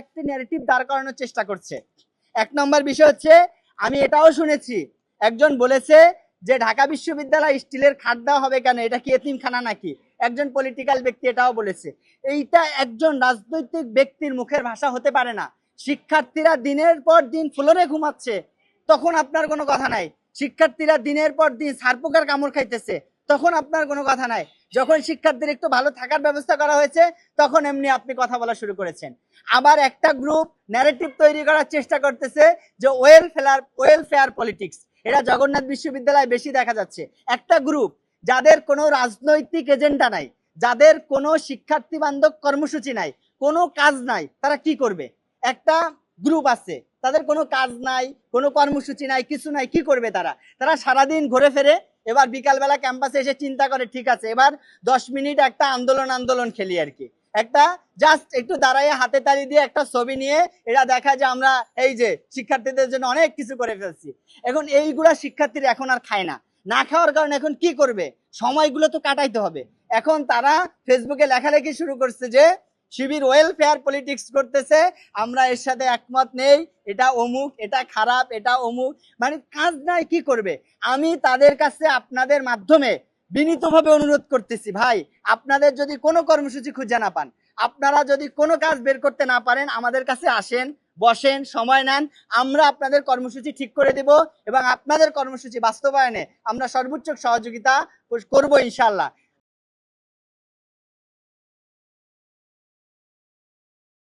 একটি ন্যারেটিভ দাঁড় করানোর চেষ্টা করছে। এক নম্বর বিষয় হচ্ছে, আমি এটাও শুনেছি, একজন বলেছে যে ঢাকা বিশ্ববিদ্যালয় স্টিলের খাট দেওয়া হবে কেন? এটা কি এতিমখানা নাকি? একজন পলিটিক্যাল ব্যক্তি এটাও বলেছে। এইটা একজন রাজনৈতিক ব্যক্তির মুখের ভাষা হতে পারে না। শিক্ষার্থীরা দিনের পর দিন ফ্লোরে ঘুমাচ্ছে, তখন আপনার কোনো কথা নাই। শিক্ষার্থীরা দিনের পর দিন সারপোকার কামড় খাইতেছে তখন আপনার কোনো কথা নাই। যখন শিক্ষার্থীর একটু ভালো থাকার ব্যবস্থা করা হয়েছে, তখন এমনি আপনি কথা বলা শুরু করেছেন। আবার একটা গ্রুপ ন্যারেটিভ তৈরি করার চেষ্টা করতেছে যে ওয়েলফেয়ার ওয়েলফেয়ার পলিটিক্স এটা জগন্নাথ বিশ্ববিদ্যালয়ে বেশি দেখা যাচ্ছে। একটা গ্রুপ যাদের কোনো রাজনৈতিক এজেন্ডা নাই, যাদের কোনো শিক্ষার্থী বান্ধব কর্মসূচি নাই, কোনো কাজ নাই, তারা কি করবে? একটা গ্রুপ আছে। তাদের কোনো কাজ নাই, কোনো কর্মসূচি নাই, কিছু নাই, কি করবে তারা? তারা সারাদিন ঘুরে ফেরে এবার বিকালবেলা ক্যাম্পাসে এসে চিন্তা করে, ঠিক আছে, এবার দশ মিনিট একটা আন্দোলন আন্দোলন খেলি আর কি। একটা জাস্ট একটু দাঁড়াইয়ে হাতে তালি দিয়ে একটা ছবি নিয়ে এটা দেখা যে আমরা এই যে শিক্ষার্থীদের জন্য অনেক কিছু করে ফেলছি। এখন এইগুলা শিক্ষার্থীরা এখন আর খায় না। না খাওয়ার কারণে এখন কি করবে? সময়গুলো তো কাটাইতে হবে। এখন তারা ফেসবুকে লেখালেখি শুরু করছে যে শিবির ওয়েলফেয়ার পলিটিক্স করতেছে, আমরা এর সাথে একমত নেই, এটা অমুক, এটা খারাপ, এটা অমুক মানে কাজ নাই, কি করবে? আমি তাদের কাছে আপনাদের মাধ্যমে বিনীতভাবে অনুরোধ করতেছি, ভাই, আপনাদের যদি কোনো কর্মসূচি খুঁজে না পান, আপনারা যদি কোনো কাজ বের করতে না পারেন, আমাদের কাছে আসেন, বসেন, সময় নেন, আমরা আপনাদের কর্মসূচি ঠিক করে দেব এবং আপনাদের কর্মসূচি বাস্তবায়নে আমরা সর্বোচ্চ সহযোগিতা করব ইনশাল্লাহ